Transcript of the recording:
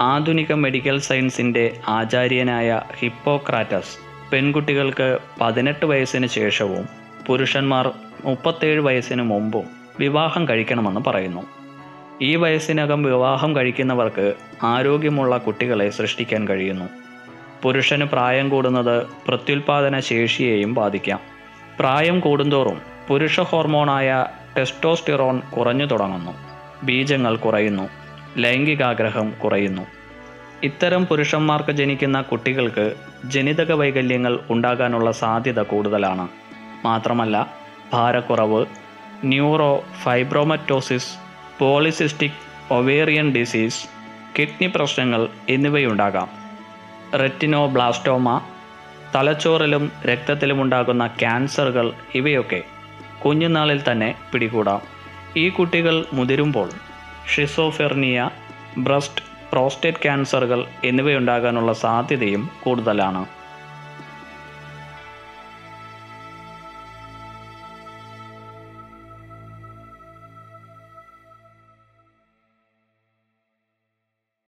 ആധുനിക മെഡിക്കൽ സയൻസിന്റെ ആചാര്യനായ ഹിപ്പോക്രാറ്റസ് പെൺകുട്ടികൾക്ക് പതിനെട്ട് വയസ്സിന് ശേഷവും പുരുഷന്മാർ മുപ്പത്തേഴ് വയസ്സിന് മുമ്പും വിവാഹം കഴിക്കണമെന്ന് പറയുന്നു. ഈ വയസ്സിനകം വിവാഹം കഴിക്കുന്നവർക്ക് ആരോഗ്യമുള്ള കുട്ടികളെ സൃഷ്ടിക്കാൻ കഴിയുന്നു. പുരുഷന് പ്രായം കൂടുന്നത് പ്രത്യുൽപാദന ശേഷിയെയും ബാധിക്കാം. പ്രായം കൂടുന്തോറും പുരുഷ ഹോർമോണായ ടെസ്റ്റോസ്റ്റിറോൺ കുറഞ്ഞു തുടങ്ങുന്നു. ബീജങ്ങൾ കുറയുന്നു. ലൈംഗികാഗ്രഹം കുറയുന്നു. ഇത്തരം പുരുഷന്മാർക്ക് ജനിക്കുന്ന കുട്ടികൾക്ക് ജനിതക വൈകല്യങ്ങൾ ഉണ്ടാകാനുള്ള സാധ്യത കൂടുതലാണ്. മാത്രമല്ല ഭാരക്കുറവ് neurofibromatosis polycystic ovarian disease kidney പ്രശ്നങ്ങൾ എന്നിവയുണ്ടാകാം. റെറ്റിനോബ്ലാസ്റ്റോമ തലച്ചോറിലും രക്തത്തിലുമുണ്ടാകുന്ന ക്യാൻസറുകൾ ഇവയൊക്കെ കുഞ്ഞുനാളിൽ തന്നെ പിടികൂടാം. ഈ കുട്ടികൾ മുതിരുമ്പോൾ ഷിസോഫെർണിയ ബ്രസ്റ്റ് പ്രോസ്റ്റേറ്റ് ക്യാൻസറുകൾ എന്നിവയുണ്ടാകാനുള്ള സാധ്യതയും കൂടുതലാണ്.